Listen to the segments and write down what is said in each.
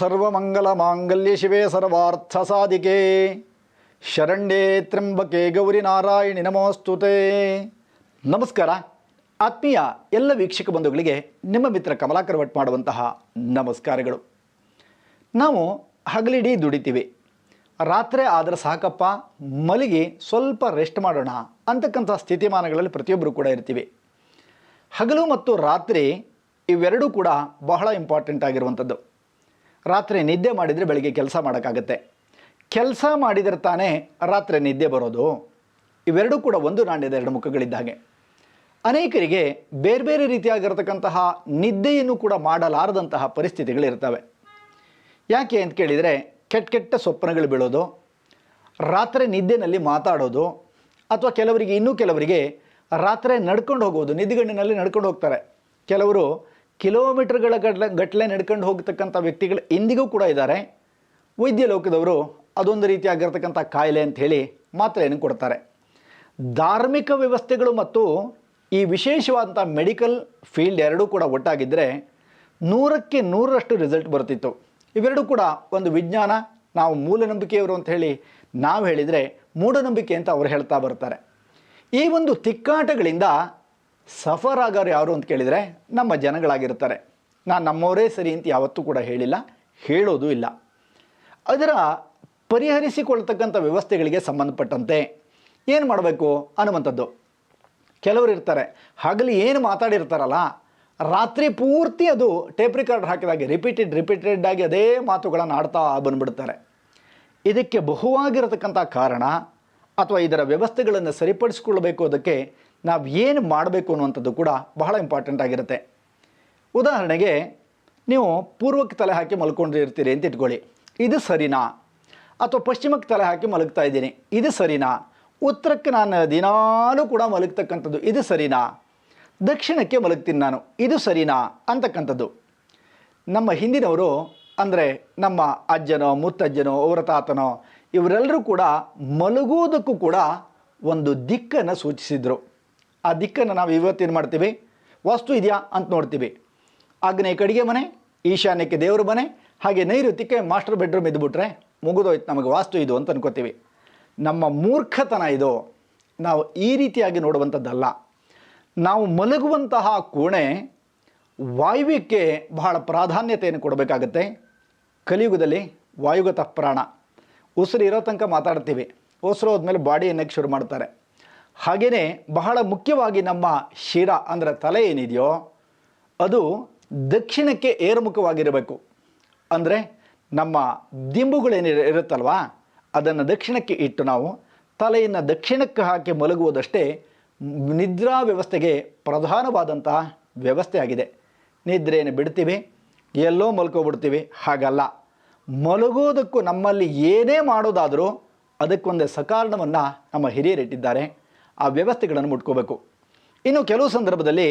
ಸರ್ವಮಂಗಲ ಮಾಂಗಲ್ಯ ಶಿವೇ ಸರ್ವಾರ್ಥ ಸಾಧಿಕೆ ಶರಣ್ಯೇ ತ್ರಿಂಬಕೆ ಗೌರಿ ನಾರಾಯಣಿ ನಮೋಸ್ತುತೆ ನಮಸ್ಕಾರ. ಆತ್ಮೀಯ ಎಲ್ಲ ವೀಕ್ಷಕ ಬಂಧುಗಳಿಗೆ ನಿಮ್ಮ ಮಿತ್ರ ಕಮಲಾಕರ್ ಭಟ್ ಮಾಡುವಂತಹ ನಮಸ್ಕಾರಗಳು. ನಾವು ಹಗಲಿಡೀ ದುಡಿತೀವಿ. ರಾತ್ರಿ ಆದರೆ ಸಾಕಪ್ಪ, ಮಲಗಿ ಸ್ವಲ್ಪ ರೆಸ್ಟ್ ಮಾಡೋಣ ಅಂತಕ್ಕಂಥ ಸ್ಥಿತಿಮಾನಗಳಲ್ಲಿ ಪ್ರತಿಯೊಬ್ಬರು ಕೂಡ ಇರ್ತೀವಿ. ಹಗಲು ಮತ್ತು ರಾತ್ರಿ ಇವೆರಡೂ ಕೂಡ ಬಹಳ ಇಂಪಾರ್ಟೆಂಟ್ ಆಗಿರುವಂಥದ್ದು. ರಾತ್ರಿ ನಿದ್ದೆ ಮಾಡಿದರೆ ಬೆಳಗ್ಗೆ ಕೆಲಸ ಮಾಡೋಕ್ಕಾಗತ್ತೆ. ಕೆಲಸ ಮಾಡಿದರೆ ತಾನೇ ರಾತ್ರಿ ನಿದ್ದೆ ಬರೋದು. ಇವೆರಡೂ ಕೂಡ ಒಂದು ನಾಣ್ಯದ ಎರಡು ಮುಖಗಳಿದ್ದಾಗೆ ಅನೇಕರಿಗೆ ಬೇರೆ ಬೇರೆ ರೀತಿಯಾಗಿರತಕ್ಕಂತಹ ನಿದ್ದೆಯನ್ನು ಕೂಡ ಮಾಡಲಾರದಂತಹ ಪರಿಸ್ಥಿತಿಗಳಿರ್ತವೆ. ಯಾಕೆ ಅಂತ ಕೇಳಿದರೆ ಕೆಟ್ಟ ಕೆಟ್ಟ ಸ್ವಪ್ನಗಳು ಬೀಳೋದು, ರಾತ್ರಿ ನಿದ್ದೆನಲ್ಲಿ ಮಾತಾಡೋದು, ಅಥವಾ ಕೆಲವರಿಗೆ ಇನ್ನೂ ಕೆಲವರಿಗೆ ರಾತ್ರಿ ನಡ್ಕೊಂಡು ಹೋಗೋದು ನಿದ್ದೆಗಣ್ಣಿನಲ್ಲಿ ನಡ್ಕೊಂಡು ಹೋಗ್ತಾರೆ. ಕೆಲವರು ಕಿಲೋಮೀಟರ್ಗಳ ಗಟ್ಲೆ ಗಟ್ಟಲೆ ನಡ್ಕೊಂಡು ಹೋಗ್ತಕ್ಕಂಥ ವ್ಯಕ್ತಿಗಳು ಇಂದಿಗೂ ಕೂಡ ಇದ್ದಾರೆ. ವೈದ್ಯ ಲೋಕದವರು ಅದೊಂದು ರೀತಿಯಾಗಿರ್ತಕ್ಕಂಥ ಕಾಯಿಲೆ ಅಂತ ಹೇಳಿ ಮಾತ್ರೆಯನ್ನು ಕೊಡ್ತಾರೆ. ಧಾರ್ಮಿಕ ವ್ಯವಸ್ಥೆಗಳು ಮತ್ತು ಈ ವಿಶೇಷವಾದಂಥ ಮೆಡಿಕಲ್ ಫೀಲ್ಡ್ ಎರಡೂ ಕೂಡ ಒಟ್ಟಾಗಿದ್ದರೆ ನೂರಕ್ಕೆ ನೂರರಷ್ಟು ರಿಸಲ್ಟ್ ಬರ್ತಿತ್ತು. ಇವೆರಡೂ ಕೂಡ ಒಂದು ವಿಜ್ಞಾನ, ನಾವು ಮೂಢನಂಬಿಕೆಯವರು ಅಂತ ಹೇಳಿ ನಾವು ಹೇಳಿದರೆ ಮೂಢನಂಬಿಕೆ ಅಂತ ಅವರು ಹೇಳ್ತಾ ಬರ್ತಾರೆ. ಈ ಒಂದು ತಿಕ್ಕಾಟಗಳಿಂದ ಸಫರ್ ಆಗೋರು ಯಾರು ಅಂತ ಕೇಳಿದರೆ ನಮ್ಮ ಜನಗಳಾಗಿರ್ತಾರೆ. ನಾನು ನಮ್ಮವರೇ ಸರಿ ಅಂತ ಯಾವತ್ತೂ ಕೂಡ ಹೇಳಿಲ್ಲ, ಹೇಳೋದು ಇಲ್ಲ. ಅದರ ಪರಿಹರಿಸಿಕೊಳ್ತಕ್ಕಂಥ ವ್ಯವಸ್ಥೆಗಳಿಗೆ ಸಂಬಂಧಪಟ್ಟಂತೆ ಏನು ಮಾಡಬೇಕು ಅನ್ನುವಂಥದ್ದು. ಕೆಲವರು ಇರ್ತಾರೆ, ಹಗಲು ಏನು ಮಾತಾಡಿರ್ತಾರಲ್ಲ, ರಾತ್ರಿ ಪೂರ್ತಿ ಅದು ಟೇಪ್ ರಿಕಾರ್ಡ್ ಹಾಕಿದಾಗೆ, ರಿಪೀಟೆಡ್ ರಿಪೀಟೆಡ್ ಆಗಿ ಅದೇ ಮಾತುಗಳನ್ನು ಆಡ್ತಾ ಬಂದುಬಿಡ್ತಾರೆ. ಇದಕ್ಕೆ ಬಹುವಾಗಿರತಕ್ಕಂಥ ಕಾರಣ ಅಥವಾ ಇದರ ವ್ಯವಸ್ಥೆಗಳನ್ನು ಸರಿಪಡಿಸಿಕೊಳ್ಳಬೇಕು ಅದಕ್ಕೆ ನಾವು ಏನು ಮಾಡಬೇಕು ಅನ್ನುವಂಥದ್ದು ಕೂಡ ಬಹಳ ಇಂಪಾರ್ಟೆಂಟ್ ಆಗಿರುತ್ತೆ. ಉದಾಹರಣೆಗೆ, ನೀವು ಪೂರ್ವಕ್ಕೆ ತಲೆ ಹಾಕಿ ಮಲ್ಕೊಂಡಿರ್ತೀರಿ ಅಂತ ಇಟ್ಕೊಳ್ಳಿ. ಇದು ಸರಿನಾ? ಅಥವಾ ಪಶ್ಚಿಮಕ್ಕೆ ತಲೆ ಹಾಕಿ ಮಲಗ್ತಾ ಇದ್ದೀನಿ. ಇದು ಸರಿನಾ? ಉತ್ತರಕ್ಕೆ ನಾನು ದಿನಾಲೂ ಕೂಡ ಮಲಗ್ತಕ್ಕಂಥದ್ದು ಇದು ಸರಿನಾ? ದಕ್ಷಿಣಕ್ಕೆ ಮಲಗ್ತೀನಿ ನಾನು, ಇದು ಸರಿನಾ? ಅಂತಕ್ಕಂಥದ್ದು. ನಮ್ಮ ಹಿಂದಿನವರು, ಅಂದರೆ ನಮ್ಮ ಅಜ್ಜನೋ, ಮುತ್ತಜ್ಜನೋ, ಅವರ ತಾತನೋ, ಇವರೆಲ್ಲರೂ ಕೂಡ ಮಲಗುವುದಕ್ಕೂ ಕೂಡ ಒಂದು ದಿಕ್ಕನ್ನು ಸೂಚಿಸಿದರು. ಆ ದಿಕ್ಕನ್ನು ನಾವು ಇವತ್ತೇನು ಮಾಡ್ತೀವಿ. ವಾಸ್ತು ಇದೆಯಾ ಅಂತ ನೋಡ್ತೀವಿ. ಆಗ್ನೇಯ ಕಡೆಗೆ ಮನೆ, ಈಶಾನ್ಯಕ್ಕೆ ದೇವ್ರ ಮನೆ, ಹಾಗೆ ನೈಋತ್ಯಕ್ಕೆ ಮಾಸ್ಟರ್ ಬೆಡ್ರೂಮ್ ಇದ್ದುಬಿಟ್ರೆ ಮುಗಿದೋಯ್ತು ನಮಗೆ ವಾಸ್ತು ಇದು ಅಂತ ಅನ್ಕೋತೀವಿ. ನಮ್ಮ ಮೂರ್ಖತನ ಇದು. ನಾವು ಈ ರೀತಿಯಾಗಿ ನೋಡುವಂಥದ್ದಲ್ಲ. ನಾವು ಮಲಗುವಂತಹ ಕೋಣೆ ವಾಯುವ್ಯಕ್ಕೆ ಬಹಳ ಪ್ರಾಧಾನ್ಯತೆಯನ್ನು ಕೊಡಬೇಕಾಗತ್ತೆ. ಕಲಿಯುಗದಲ್ಲಿ ವಾಯುಗತ ಪ್ರಾಣ. ಉಸಿರು ಇರೋ ತನಕ ಮಾತಾಡ್ತೀವಿ. ಉಸಿರು ಹೋದ್ಮೇಲೆ ಬಾಡಿ ಎನ್ನಕ್ಕೆ ಶುರು ಮಾಡ್ತಾರೆ. ಹಾಗೆಯೇ ಬಹಳ ಮುಖ್ಯವಾಗಿ ನಮ್ಮ ಶಿರ ಅಂದರೆ ತಲೆ ಏನಿದೆಯೋ ಅದು ದಕ್ಷಿಣಕ್ಕೆ ಏರ್ಮುಖವಾಗಿರಬೇಕು. ಅಂದರೆ ನಮ್ಮ ದಿಂಬುಗಳೇನಿ ಇರುತ್ತಲ್ವಾ? ಅದನ್ನು ದಕ್ಷಿಣಕ್ಕೆ ಇಟ್ಟು ನಾವು ತಲೆಯನ್ನು ದಕ್ಷಿಣಕ್ಕೆ ಹಾಕಿ ಮಲಗುವುದಷ್ಟೇ ನಿದ್ರಾ ವ್ಯವಸ್ಥೆಗೆ ಪ್ರಧಾನವಾದಂತಹ ವ್ಯವಸ್ಥೆ ಆಗಿದೆ. ನಿದ್ರೆಯನ್ನು ಬಿಡ್ತೀವಿ, ಎಲ್ಲೋ ಮಲ್ಕೋಬಿಡ್ತೀವಿ, ಹಾಗಲ್ಲ. ಮಲಗೋದಕ್ಕೂ ನಮ್ಮಲ್ಲಿ ಏನೇ ಮಾಡೋದಾದರೂ ಅದಕ್ಕೊಂದೇ ಸಕಾರಣವನ್ನು ನಮ್ಮ ಹಿರಿಯರಿಟ್ಟಿದ್ದಾರೆ. ಆ ವ್ಯವಸ್ಥೆಗಳನ್ನು ಮುಟ್ಕೋಬೇಕು. ಇನ್ನು ಕೆಲವು ಸಂದರ್ಭದಲ್ಲಿ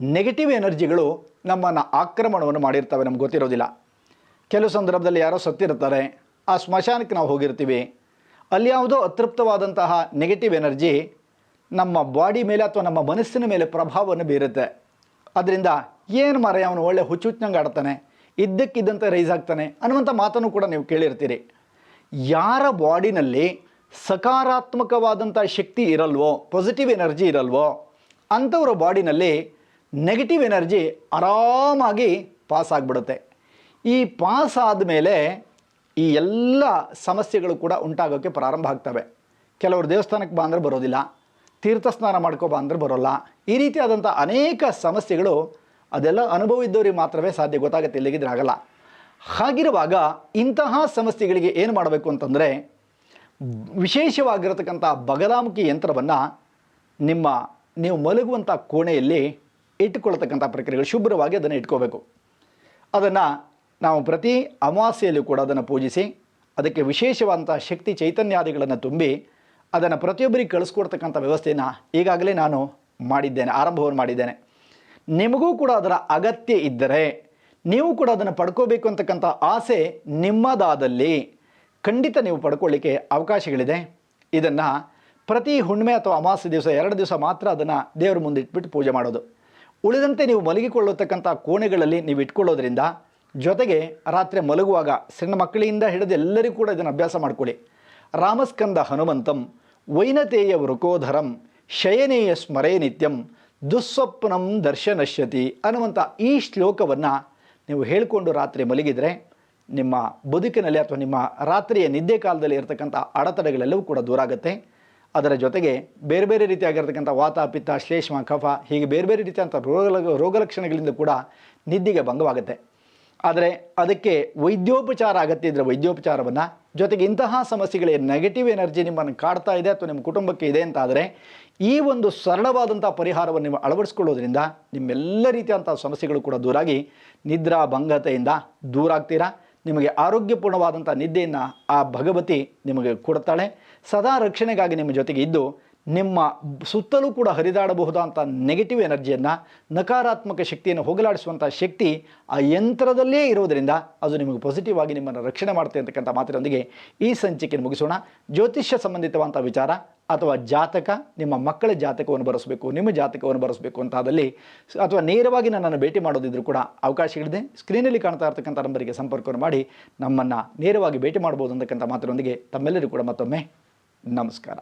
ನೆಗೆಟಿವ್ ಎನರ್ಜಿಗಳು ನಮ್ಮನ್ನು ಆಕ್ರಮಣವನ್ನು ಮಾಡಿರ್ತವೆ ನಮ್ಗೆ ಗೊತ್ತಿರೋದಿಲ್ಲ. ಕೆಲವು ಸಂದರ್ಭದಲ್ಲಿ ಯಾರೋ ಸತ್ತಿರ್ತಾರೆ, ಆ ಸ್ಮಶಾನಕ್ಕೆ ನಾವು ಹೋಗಿರ್ತೀವಿ. ಅಲ್ಲಿ ಯಾವುದೋ ಅತೃಪ್ತವಾದಂತಹ ನೆಗೆಟಿವ್ ಎನರ್ಜಿ ನಮ್ಮ ಬಾಡಿ ಮೇಲೆ ಅಥವಾ ನಮ್ಮ ಮನಸ್ಸಿನ ಮೇಲೆ ಪ್ರಭಾವವನ್ನು ಬೀರುತ್ತೆ. ಅದರಿಂದ ಏನು ಮರೆಯ ಅವನು ಒಳ್ಳೆ ಹುಚ್ಚುಚ್ಚಂಗೆ ಆಡ್ತಾನೆ, ಇದ್ದಕ್ಕಿದ್ದಂತೆ ರೈಸ್ ಆಗ್ತಾನೆ ಅನ್ನುವಂಥ ಮಾತನ್ನು ಕೂಡ ನೀವು ಕೇಳಿರ್ತೀರಿ. ಯಾರ ಬಾಡಿನಲ್ಲಿ ಸಕಾರಾತ್ಮಕವಾದಂಥ ಶಕ್ತಿ ಇರಲ್ವೋ ಪಾಸಿಟಿವ್ ಎನರ್ಜಿ ಇರಲ್ವೋ, ಅಂಥವ್ರ ಬಾಡಿನಲ್ಲಿ ನೆಗೆಟಿವ್ ಎನರ್ಜಿ ಆರಾಮಾಗಿ ಪಾಸ್ ಆಗಿಬಿಡುತ್ತೆ. ಈ ಪಾಸ್ ಆದಮೇಲೆ ಈ ಎಲ್ಲ ಸಮಸ್ಯೆಗಳು ಕೂಡ ಉಂಟಾಗೋಕ್ಕೆ ಪ್ರಾರಂಭ ಆಗ್ತವೆ. ಕೆಲವರು ದೇವಸ್ಥಾನಕ್ಕೆ ಬಾ ಅಂದರೆ ಬರೋದಿಲ್ಲ ತೀರ್ಥ ಸ್ನಾನ ಮಾಡ್ಕೊ ಬಾ ಅಂದರೆ ಬರೋಲ್ಲ, ಈ ರೀತಿಯಾದಂಥ ಅನೇಕ ಸಮಸ್ಯೆಗಳು ಅದೆಲ್ಲ ಅನುಭವ ಇದ್ದವ್ರಿಗೆ ಮಾತ್ರವೇ ಸಾಧ್ಯ, ಗೊತ್ತಾಗುತ್ತೆ ಇಲ್ಲಿಗಿದ್ರೆ ಆಗಲ್ಲ ಹಾಗಿರುವಾಗ ಇಂತಹ ಸಮಸ್ಯೆಗಳಿಗೆ ಏನು ಮಾಡಬೇಕು ಅಂತಂದರೆ ವಿಶೇಷವಾಗಿರತಕ್ಕಂಥ ಬಗಲಾಮುಖಿ ಯಂತ್ರವನ್ನು ನಿಮ್ಮ, ನೀವು ಮಲಗುವಂಥ ಕೋಣೆಯಲ್ಲಿ ಇಟ್ಟುಕೊಳ್ತಕ್ಕಂಥ ಪ್ರಕ್ರಿಯೆಗಳು, ಶುಭ್ರವಾಗಿ ಅದನ್ನು ಇಟ್ಕೋಬೇಕು. ಅದನ್ನು ನಾವು ಪ್ರತಿ ಅಮಾವಾಸ್ಯೆಯಲ್ಲೂ ಕೂಡ ಅದನ್ನು ಪೂಜಿಸಿ, ಅದಕ್ಕೆ ವಿಶೇಷವಾದಂಥ ಶಕ್ತಿ ಚೈತನ್ಯಾದಿಗಳನ್ನು ತುಂಬಿ, ಅದನ್ನು ಪ್ರತಿಯೊಬ್ಬರಿಗೆ ಕಳಿಸ್ಕೊಡ್ತಕ್ಕಂಥ ವ್ಯವಸ್ಥೆಯನ್ನು ಈಗಾಗಲೇ ನಾನು ಮಾಡಿದ್ದೇನೆ, ಆರಂಭವನ್ನು ಮಾಡಿದ್ದೇನೆ. ನಿಮಗೂ ಕೂಡ ಅದರ ಅಗತ್ಯ ಇದ್ದರೆ, ನೀವು ಕೂಡ ಅದನ್ನು ಪಡ್ಕೋಬೇಕು ಅಂತಕ್ಕಂಥ ಆಸೆ ನಿಮ್ಮದಾದಲ್ಲಿ. ಖಂಡಿತ ನೀವು ಪಡ್ಕೊಳ್ಳಿಕ್ಕೆ ಅವಕಾಶಗಳಿದೆ. ಇದನ್ನು ಪ್ರತಿ ಹುಣ್ಣಿಮೆ ಅಥವಾ ಅಮಾವಾಸ್ಯೆ ದಿವಸ ಎರಡು ದಿವಸ ಮಾತ್ರ ಅದನ್ನು ದೇವರ ಮುಂದೆ ಇಟ್ಬಿಟ್ಟು ಪೂಜೆ ಮಾಡೋದು. ಉಳಿದಂತೆ ನೀವು ಮಲಗಿಕೊಳ್ಳತಕ್ಕಂಥ ಕೋಣೆಗಳಲ್ಲಿ ನೀವು ಇಟ್ಕೊಳ್ಳೋದ್ರಿಂದ ಜೊತೆಗೆ ರಾತ್ರಿ ಮಲಗುವಾಗ ಸಣ್ಣ ಮಕ್ಕಳಿಂದ ಹಿಡಿದು ಎಲ್ಲರಿಗೂ ಕೂಡ ಇದನ್ನು ಅಭ್ಯಾಸ ಮಾಡಿಕೊಳ್ಳಿ. ರಾಮಸ್ಕಂದ ಹನುಮಂತಂ ವೈನತೇಯ ವೃಕೋಧರಂ ಶಯನೇಯ ಸ್ಮರೇ ನಿತ್ಯಂ ದುಸ್ವಪ್ನಂ ದರ್ಶನಶ್ಯತಿ ಅನ್ನುವಂಥ ಈ ಶ್ಲೋಕವನ್ನು ನೀವು ಹೇಳಿಕೊಂಡು ರಾತ್ರಿ ಮಲಗಿದರೆ ನಿಮ್ಮ ಬದುಕಿನಲ್ಲಿ ಅಥವಾ ನಿಮ್ಮ ರಾತ್ರಿಯ ನಿದ್ದೆ ಕಾಲದಲ್ಲಿ ಇರತಕ್ಕಂಥ ಅಡೆತಡೆಗಳೆಲ್ಲವೂ ಕೂಡ ದೂರ ಆಗುತ್ತೆ. ಅದರ ಜೊತೆಗೆ ಬೇರೆ ಬೇರೆ ರೀತಿಯಾಗಿರ್ತಕ್ಕಂಥ ವಾತ ಪಿತ್ತ ಶ್ಲೇಷ್ಮ, ಕಫ ಹೀಗೆ ಬೇರೆ ಬೇರೆ ರೀತಿಯಂಥ ರೋಗ ರೋಗಲಕ್ಷಣಗಳಿಂದ ಕೂಡ ನಿದ್ದೆಗೆ ಭಂಗವಾಗುತ್ತೆ. ಆದರೆ ಅದಕ್ಕೆ ವೈದ್ಯೋಪಚಾರ ಅಗತ್ಯ ಇದ್ದರೆ ವೈದ್ಯೋಪಚಾರವನ್ನು. ಜೊತೆಗೆ ಇಂತಹ ಸಮಸ್ಯೆಗಳ ನೆಗೆಟಿವ್ ಎನರ್ಜಿ ನಿಮ್ಮನ್ನು ಕಾಡ್ತಾ ಇದೆ ಅಥವಾ ನಿಮ್ಮ ಕುಟುಂಬಕ್ಕೆ ಇದೆ ಅಂತ ಆದರೆ ಈ ಒಂದು ಸರಳವಾದಂಥ ಪರಿಹಾರವನ್ನು ನೀವು ಅಳವಡಿಸ್ಕೊಳ್ಳೋದ್ರಿಂದ ನಿಮ್ಮೆಲ್ಲ ರೀತಿಯಂಥ ಸಮಸ್ಯೆಗಳು ಕೂಡ ದೂರಾಗಿ ನಿದ್ರಾ, ಭಂಗತೆಯಿಂದ ದೂರ ಆಗ್ತೀರಾ? ನಿಮಗೆ ಆರೋಗ್ಯಪೂರ್ಣವಾದಂಥ ನಿದ್ದೆಯನ್ನು ಆ ಭಗವತಿ ನಿಮಗೆ ಕೊಡ್ತಾಳೆ. ಸದಾ ರಕ್ಷಣೆಗಾಗಿ ನಿಮ್ಮ ಜೊತೆಗೆ ಇದ್ದು ನಿಮ್ಮ ಸುತ್ತಲೂ ಕೂಡ ಹರಿದಾಡಬಹುದಾದಂಥ ನೆಗೆಟಿವ್ ಎನರ್ಜಿಯನ್ನು ನಕಾರಾತ್ಮಕ ಶಕ್ತಿಯನ್ನು ಹೋಗಲಾಡಿಸುವಂಥ ಶಕ್ತಿ ಆ ಯಂತ್ರದಲ್ಲೇ ಇರೋದರಿಂದ ಅದು ನಿಮಗೆ ಪಾಸಿಟಿವ್ ಆಗಿ ನಿಮ್ಮನ್ನು ರಕ್ಷಣೆ ಮಾಡುತ್ತೆ ಅಂತಕ್ಕಂಥ ಮಾತಿನೊಂದಿಗೆ ಈ ಸಂಚಿಕೆ ಮುಗಿಸೋಣ. ಜ್ಯೋತಿಷ್ಯ ಸಂಬಂಧಿತವಾದಂಥ ವಿಚಾರ ಅಥವಾ ಜಾತಕ, ನಿಮ್ಮ ಮಕ್ಕಳ ಜಾತಕವನ್ನು ಬರೆಸಬೇಕು, ನಿಮ್ಮ ಜಾತಕವನ್ನು ಬರೆಸಬೇಕು ಅಂತಾದಲ್ಲಿ ಅಥವಾ ನೇರವಾಗಿ ನನ್ನನ್ನು ಭೇಟಿ ಮಾಡೋದಿದ್ರೂ ಕೂಡ ಅವಕಾಶಗಳಿದೆ ಸ್ಕ್ರೀನಲ್ಲಿ ಕಾಣ್ತಾ ಇರ್ತಕ್ಕಂಥ ನಂಬರಿಗೆ ಸಂಪರ್ಕವನ್ನು ಮಾಡಿ ನಮ್ಮನ್ನು ನೇರವಾಗಿ ಭೇಟಿ ಮಾಡ್ಬೋದು ಅಂತಕ್ಕಂಥ ಮಾತಿನೊಂದಿಗೆ ತಮ್ಮೆಲ್ಲರೂ ಕೂಡ ಮತ್ತೊಮ್ಮೆ ನಮಸ್ಕಾರ.